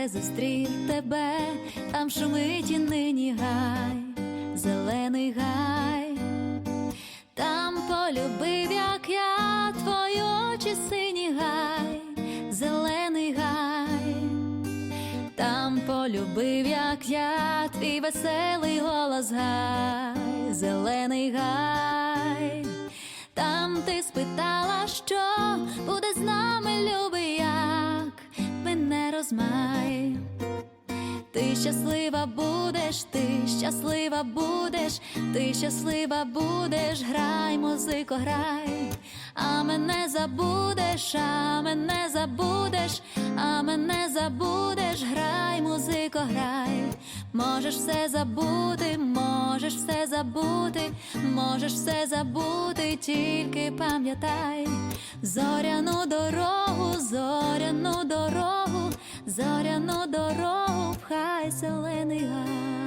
де зустрів тебе, там шумить і нині гай, зелений гай, там полюбив, як я, твої очі сині гай, зелений гай, там полюбив, як я, твій веселий голос гай, зелений гай. Там ти спитала, розмай. Ти щаслива будеш, ти щаслива будеш, ти щаслива будеш, грай, музико, грай, а мене забудеш, а мене забудеш, а мене забудеш, грай, музико, грай, можеш все забути, можеш все забути, можеш все забути, тільки пам'ятай. Зоряну дорогу, зоряну vessel in the eye.